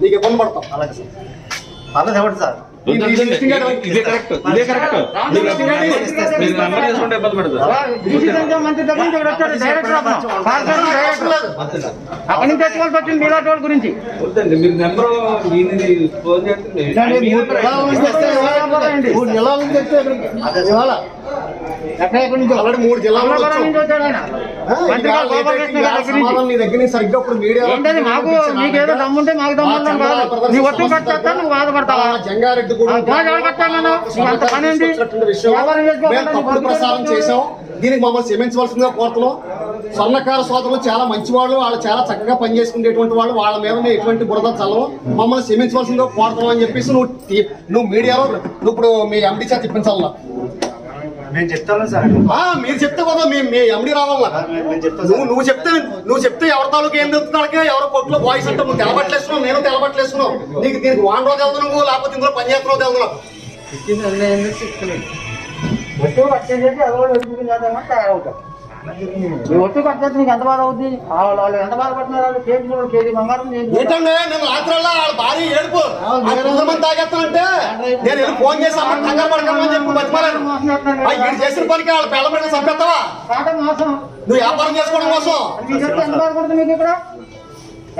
నీకు ఇబ్బంది పడతాం అలాగే సార్. పర్లేదు ఇవ్వండి సార్? ఇదే కరెక్ట్ ఇదే కరెక్ట్? మీరు నెంబర్ చేసుకుంటే ఇబ్బంది గురించి వద్దండి మీరు నెంబర్ ఫోన్ చేస్తే మూడు జిల్లాల నుంచి. ఇవాళ. ఆల్రెడీ మూడు సరిగ్గా ఇప్పుడు మీడియా మాకు నీకేదో దమ్ముంటే మాకు నువ్వు బాధపడతావా జంగారెడ్డి తప్పుడు ప్రసారం. చేసాం దీనికి మమ్మల్ని క్షమించవలసిందిగా కోరుతున్నాం. స్వర్ణకార సోదరులు చాలా మంచి వాళ్ళు వాళ్ళు చాలా చక్కగా పనిచేసుకునేటువంటి వాళ్ళు. వాళ్ళ మీద ఎటువంటి బురద చల్లవు. మమ్మల్ని క్షమించవలసిందిగా కోరుతున్నాం అని చెప్పేసి నువ్వు నువ్వు మీడియాలో నువ్వు ఇప్పుడు మీ ఎండి చేత ఇప్పించాలా నేను చెప్తాను సార్. మీరు చెప్తే కదా మీ మీ ఎండి రావాలా? నువ్వు నువ్వు చెప్తే నువ్వు చెప్తే ఎవరి తాలూకు ఏం తెలుస్తున్నాడికే ఎవరో కొట్లో బాయ్స్ అంటే నువ్వు తెలబట్లేస్తున్నావు నేను తెలబట్లేస్తున్నావు నీకు దీనికి వాన్ రోజు వెళ్తున్నావు లేకపోతే ఇందులో పని చేస్తున్నావు వెళ్తున్నావు ఒట్టు కట్టేసేసి ఎవరో వెతుకుని చేద్దామని తయారవుతాం. ఈ ఒట్టు కట్టేసి నీకు ఎంత బాధ అవుద్ది? వాళ్ళు ఎంత బాధపడుతున్నారు? వాళ్ళు కేజీ కేజీ బంగారం ఏంటంటే నేను రాత్రల్లా వాళ్ళ భార్య ఏడుపు. తాగేస్తానంటే నేను వెళ్ళి ఫోన్ చేసి అమ్మ కంగారు పడకమని చెప్పి బతిమాలను. వీడు చేసిన పనికి వాళ్ళ చంపేస్తావా? కాట మోసం. నువ్వు వ్యాపారం చేసుకోవడం కోసం మీకు ఇక్కడ?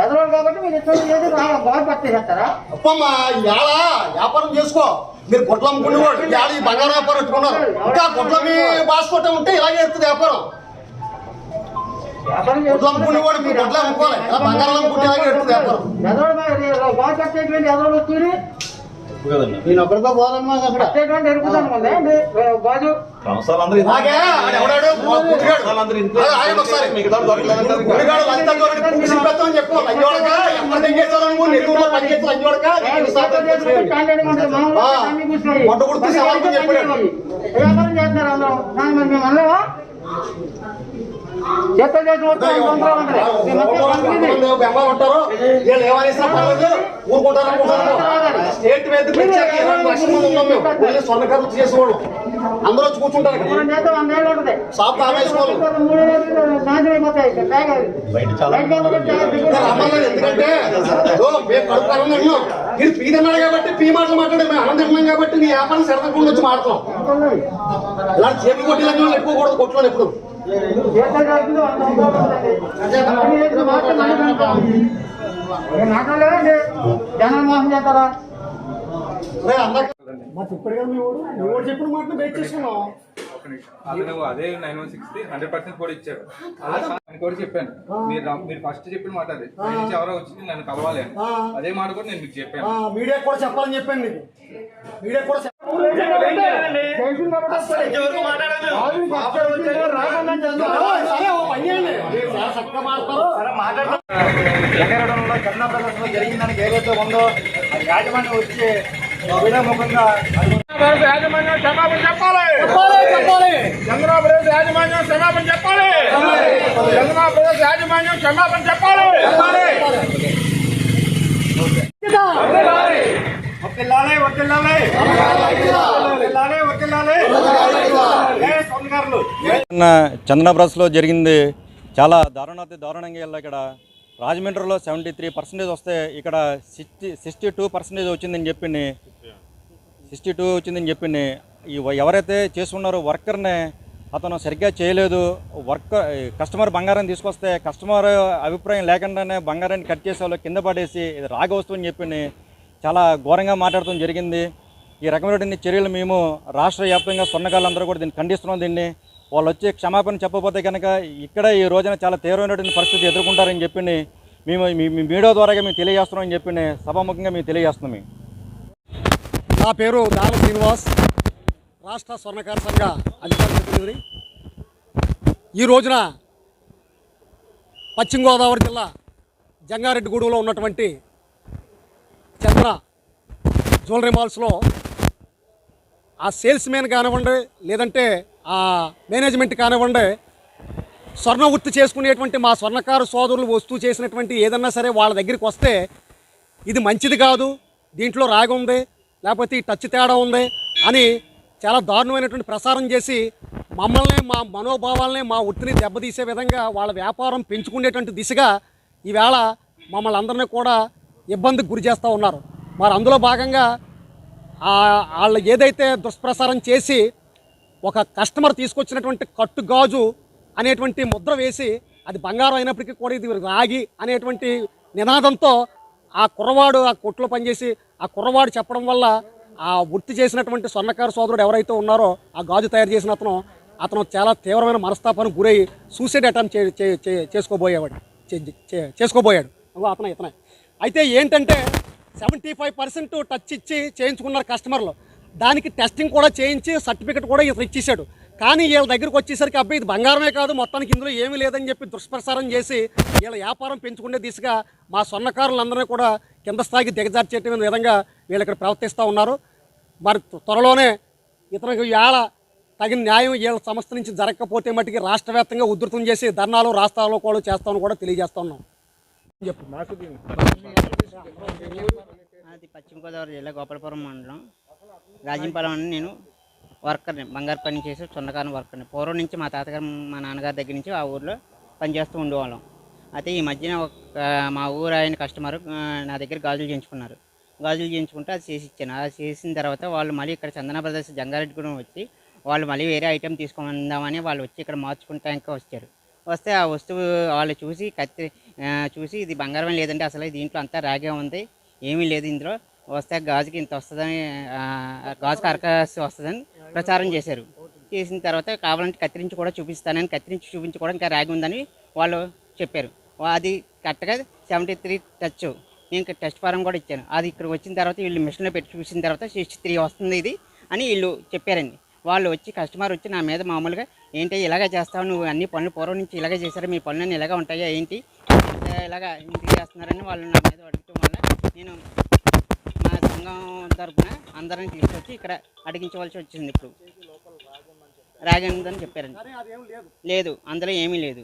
ఎదరోడు కాబట్టి మీరు ఇష్టం చేసి బాధ పట్టేసేస్తారా? అప్పమ్మ ఇవాళ వ్యాపారం చేసుకో. మీరు గుడ్లు అమ్ముకునేవాడు ఇవాళ ఈ బంగారం వ్యాపారం పెట్టుకున్నారు. ఇంకా గుడ్ల మీ బాసుకోవటం ఉంటే ఇలాగే ఎడుతుంది వ్యాపారం. గుడ్లు అమ్ముకునేవాడు మీ గుడ్లు అమ్ముకోవాలి. ఇలా బంగారం అమ్ముకుంటే ఇలాగే ఎడుతుంది వ్యాపారం. ఎదరోడు బాధ కట్టేటువంటి ఎదరోడు వచ్చి నేను ఒకరితో పోదమ్మా అక్కడ ఎరుగుతాను బాజు. వ్యాపారం చేస్తున్నారు అందరూ మరి మేము అనలేవా చేత చేసిన ఉంటారు. వీళ్ళు. ఊరుకుంటారు అనుకుంటారు. స్టేట్ మీద పెంచాక ఇరవై లక్షల మంది ఉన్నాం మేము. ఓన్లీ స్వర్ణకారు చేసేవాడు అందరూ వచ్చి కూర్చుంటారు షాప్ ఎందుకంటే ఓ, మేము కడుపు కరం తిన్నాం ఇది పీ తిన్నాడు కాబట్టి పీ మాటలు మాట్లాడే మేము అన్నం తిన్నాం కాబట్టి నీ వ్యాపారం సరదకుండా వచ్చి మాడతాం ఇలాంటి చేతులు కొట్టి లంచం ఎక్కువకూడదు కొట్టులో ఎప్పుడు చేత చేసింది వంద సంవత్సరాలు ఉంటుంది. అన్ని చేసిన మాట మనం అంటాం. ఏ మాట్లాడలేదండి జనాలు మోసం చేస్తారా? చెప్పిన మాటను వెయిట్ చేసుకున్నాం అతను అదే nine one six hundred percent కూడా ఇచ్చారు అని కూడా చెప్పాను. మీరు మీరు ఫస్ట్ చెప్పిన మాట అదే. నుంచి ఎవరో వచ్చి నన్ను కలవాలి అని. అదే మాట కూడా నేను మీకు చెప్పాను. మీడియా కూడా చెప్పాలని చెప్పాను నీకు. మీడియా కూడా ఎక్కడంలో చంద్ర ప్రదర్శన జరిగిందని ఏదైతే ఉందో యాజమాన్యం వచ్చి యాజమాన్యం క్షమాపణ చెప్పాలి. చెప్పాలి యాజమాన్యం క్షమాపణ చెప్పాలి. యాజమాన్యం క్షమాపణ చెప్పాలి. వకిల్లాలే వకిల్లాలే వకిల్లాలే వకిల్లాలే ఏ సొంతకారులు నిన్న చందన బ్రస్లో జరిగింది చాలా దారుణాతి దారుణంగా వెళ్ళి ఇక్కడ. రాజమండ్రిలో సెవెంటీ త్రీ పర్సెంటేజ్ వస్తే ఇక్కడ సిక్స్టీ సిక్స్టీ టూ పర్సెంటేజ్ వచ్చిందని చెప్పింది సిక్స్టీ టూ వచ్చిందని చెప్పింది ఎవరైతే చేసుకున్నారో వర్కర్ని అతను సరిగ్గా చేయలేదు. వర్క్ కస్టమర్ బంగారం తీసుకొస్తే కస్టమర్ అభిప్రాయం లేకుండానే బంగారాన్ని కట్ చేసే వాళ్ళు కింద పడేసి ఇది రాగ అని చెప్పింది చాలా ఘోరంగా మాట్లాడటం జరిగింది. ఈ రకమైనటువంటి చర్యలు మేము రాష్ట్ర వ్యాప్తంగా స్వర్ణకాలందరూ కూడా దీన్ని ఖండిస్తున్నాం దీన్ని. వాళ్ళు వచ్చి క్షమాపణ చెప్పకపోతే కనుక ఇక్కడ ఈ రోజున చాలా తీవ్రమైనటువంటి పరిస్థితి ఎదుర్కొంటారని చెప్పి మేము మీ మీడియా ద్వారా మేము తెలియజేస్తున్నాం అని చెప్పి సభాముఖంగా మేము తెలియజేస్తున్నాం నా పేరు దాల శ్రీనివాస్ రాష్ట్ర స్వర్ణకార సంఘ అధికారి ఈ రోజున పశ్చిమ గోదావరి జిల్లా జంగారెడ్డిగూడెంలో ఉన్నటువంటి చంద్ర జ్యువెలరీ మాల్స్లో ఆ సేల్స్ మ్యాన్ కానివ్వండి లేదంటే మేనేజ్మెంట్ కానివ్వండి స్వర్ణ వృత్తి చేసుకునేటువంటి మా స్వర్ణకారు సోదరులు వస్తువు చేసినటువంటి ఏదన్నా సరే వాళ్ళ దగ్గరికి వస్తే ఇది మంచిది కాదు దీంట్లో రాగి ఉంది లేకపోతే ఈ టచ్ తేడా ఉంది అని చాలా దారుణమైనటువంటి ప్రసారం చేసి మమ్మల్ని మా మనోభావాల్ని మా వృత్తిని దెబ్బతీసే విధంగా వాళ్ళ వ్యాపారం పెంచుకునేటువంటి దిశగా ఈవేళ మమ్మల్ని అందరినీ కూడా ఇబ్బందికి గురి చేస్తూ ఉన్నారు. మరి అందులో భాగంగా వాళ్ళు ఏదైతే దుష్ప్రసారం చేసి ఒక కస్టమర్ తీసుకొచ్చినటువంటి కట్టు గాజు అనేటువంటి ముద్ర వేసి అది బంగారం అయినప్పటికీ కూడా ఇది రాగి అనేటువంటి నినాదంతో ఆ కుర్రవాడు ఆ కొట్లో పనిచేసి ఆ కుర్రవాడు చెప్పడం వల్ల ఆ వృత్తి చేసినటువంటి స్వర్ణకారు సోదరుడు ఎవరైతే ఉన్నారో ఆ గాజు తయారు చేసిన అతను అతను చాలా తీవ్రమైన మనస్తాపానికి గురై సూసైడ్ అటెంప్ట్ చే చే- చేసుకోబోయేవాడు. చే- చే- చేసుకోబోయాడు. అతను అతనే. ఇతనే అయితే ఏంటంటే సెవెంటీ ఫైవ్ పర్సెంట్ టచ్ ఇచ్చి చేయించుకున్నారు కస్టమర్లు దానికి టెస్టింగ్ కూడా చేయించి సర్టిఫికెట్ కూడా ఇతను ఇచ్చేసాడు కానీ వీళ్ళ దగ్గరికి వచ్చేసరికి అబ్బాయి ఇది బంగారమే కాదు మొత్తానికి ఇందులో ఏమీ లేదని చెప్పి దుష్ప్రసారం చేసి వీళ్ళ వ్యాపారం పెంచుకునే దిశగా మా స్వర్ణకారులందరినీ కూడా కింద స్థాయికి దిగజార్చేట విధంగా వీళ్ళు ఇక్కడ ప్రవర్తిస్తూ ఉన్నారు. మరి త్వరలోనే ఇతనికి వేళ తగిన న్యాయం వీళ్ళ సంస్థ నుంచి జరగకపోతే మటుకి రాష్ట్ర వ్యాప్తంగా ఉధృతం చేసి ధర్నాలు రాస్తాలో కూడా చేస్తామని కూడా తెలియజేస్తా ఉన్నాం. చెప్పు అది పశ్చిమ గోదావరి జిల్లా గోపాలపురం మండలం. రాజంపాలెం అని నేను వర్కర్ని బంగారు పని చేసి సొన్నకారం వర్కర్ని. పూర్వం నుంచి మా తాతగారు మా నాన్నగారి దగ్గర నుంచి ఆ ఊర్లో పనిచేస్తూ ఉండేవాళ్ళం. అయితే ఈ మధ్యన ఒక మా ఊరు ఆయన కస్టమర్ నా దగ్గర గాజులు చేయించుకున్నారు. గాజులు చేయించుకుంటే అది చేసి ఇచ్చాను. అది చేసిన తర్వాత వాళ్ళు మళ్ళీ ఇక్కడ చందన బ్రదర్స్ జంగారెడ్డిగూడెం వచ్చి వాళ్ళు మళ్ళీ వేరే ఐటెం తీసుకుందామని వాళ్ళు వచ్చి ఇక్కడ మార్చుకుంటానికి వచ్చారు. వస్తే ఆ వస్తువు వాళ్ళు చూసి కత్తి చూసి ఇది బంగారం లేదంటే అసలు దీంట్లో అంతా రాగే ఉంది. ఏమీ లేదు ఇందులో. వస్తే గాజుకి ఇంత వస్తుందని గాజుకి అరకాసి వస్తుందని ప్రచారం చేశారు. చేసిన తర్వాత కావాలంటే కత్తిరించి కూడా చూపిస్తానని కత్తిరించి చూపించుకోవడానికి కూడా ఇంకా రాగి ఉందని వాళ్ళు చెప్పారు. అది కరెక్ట్గా సెవెంటీ త్రీ టచ్. నేను టెస్ట్ ఫారం కూడా ఇచ్చాను. అది ఇక్కడ వచ్చిన తర్వాత వీళ్ళు మిషన్లో పెట్టి చూసిన తర్వాత సిక్స్టీ త్రీ వస్తుంది ఇది అని వీళ్ళు చెప్పారండి. వాళ్ళు వచ్చి కస్టమర్ వచ్చి నా మీద మామూలుగా ఏంటి ఇలాగే చేస్తావు నువ్వు అన్ని పనులు పూర్వం నుంచి ఇలాగే చేశారు మీ పనులన్నీ ఇలాగే ఉంటాయా ఏంటి? ఇలాగా ఇంటికి చేస్తున్నారని వాళ్ళు నా మీద అడుగుతూ నేను మా సంఘం తరపున అందరిని తీసుకొచ్చి ఇక్కడ అడిగించవలసి వచ్చింది ఇప్పుడు. రాగిందని చెప్పారండి. లేదు. అందులో ఏమీ లేదు.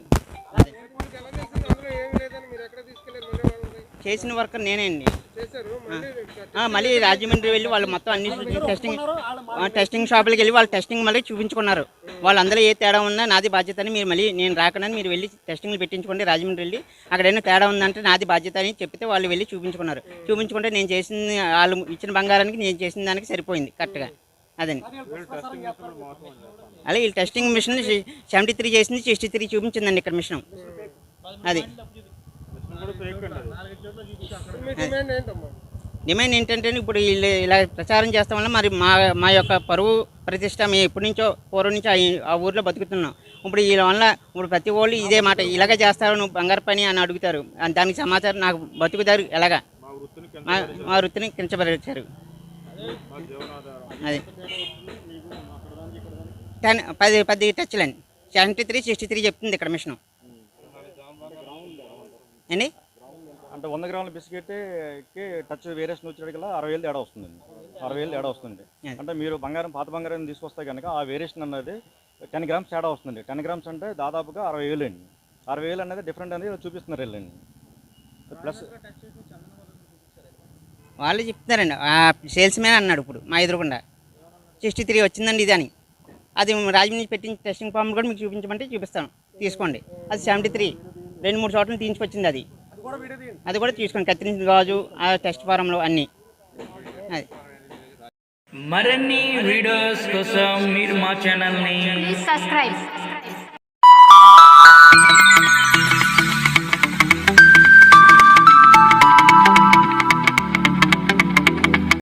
చేసిన వర్క్ నేనే అండి. మళ్ళీ రాజమండ్రి వెళ్ళి వాళ్ళు మొత్తం అన్ని టెస్టింగ్ టెస్టింగ్ షాపులకి వెళ్ళి వాళ్ళు టెస్టింగ్ మళ్ళీ చూపించుకున్నారు. వాళ్ళందరూ ఏ తేడా ఉన్నా నాది బాధ్యత అని మీరు మళ్ళీ నేను రాకనని మీరు వెళ్ళి టెస్టింగ్లు పెట్టించుకోండి రాజమండ్రి వెళ్ళి. అక్కడ ఏమైనా తేడా ఉందంటే నాది బాధ్యత అని చెప్తే వాళ్ళు వెళ్ళి చూపించుకున్నారు. చూపించుకుంటే నేను చేసిన వాళ్ళు ఇచ్చిన బంగారానికి నేను చేసిన దానికి సరిపోయింది కరెక్ట్గా అదండి. అలా వీళ్ళు టెస్టింగ్ మిషన్ సెవెంటీ త్రీ చేసింది సిక్స్టీ త్రీ చూపించిందండి ఇక్కడ మిషన్. అది. డిమాండ్ ఏంటంటే ఇప్పుడు వీళ్ళు ఇలా ప్రచారం చేస్తాం వల్ల మరి మా మా యొక్క పరువు ప్రతిష్ట మేము ఎప్పటి నుంచో పూర్వం నుంచి ఆ- ఊర్లో బతుకుతున్నాం. ఇప్పుడు వీళ్ళ వల్ల ఇప్పుడు ప్రతి వాళ్ళు ఇదే మాట ఇలాగే చేస్తారు నువ్వు బంగారు పని అని అడుగుతారు. దానికి సమాచారం నాకు బతుకుతారు ఎలాగా? మా వృత్తిని కించపరిచారు. అది. టెన్ పది పది టచ్లండి సెవెంటీ త్రీ సిక్స్టీ త్రీ చెప్తుంది ఇక్కడ మిషన్. అండి అంటే వంద గ్రాముల బిస్కెట్కి టచ్ వేరియేషన్ వచ్చేటికల్లా అరవై వేలు తేడా వస్తుందండి. అరవై వేలు తేడా వస్తుంది. అంటే మీరు బంగారం పాత బంగారం తీసుకొస్తే కనుక ఆ వేరియేషన్ అన్నది టెన్ గ్రామ్స్ తేడా వస్తుంది. టెన్ గ్రామ్స్ అంటే దాదాపుగా అరవై వేలు అండి. అరవై వేలు అనేది డిఫరెంట్ అనేది చూపిస్తున్నారు వెళ్ళండి ప్లస్ వాళ్ళు చెప్తున్నారండి. ఆ సేల్స్ మ్యాన్ అన్నాడు ఇప్పుడు మా ఎదురుకుండా. సిక్స్టీ త్రీ వచ్చిందండి ఇది అని. అది రాజమండ్రి పెట్టిన టెస్టింగ్ ఫామ్ కూడా మీకు చూపించమంటే చూపిస్తాను. తీసుకోండి. అది సెవెంటీ త్రీ రెండు మూడు చోట్ల తీసుకొచ్చింది అది. అది కూడా తీసుకోండి. కత్తిరించిన గాజు ఆ టెస్ట్ ఫారంలో అన్నీ. అది. మరిన్ని వీడియోస్ కోసం మీరు మా ఛానల్ని Please subscribe.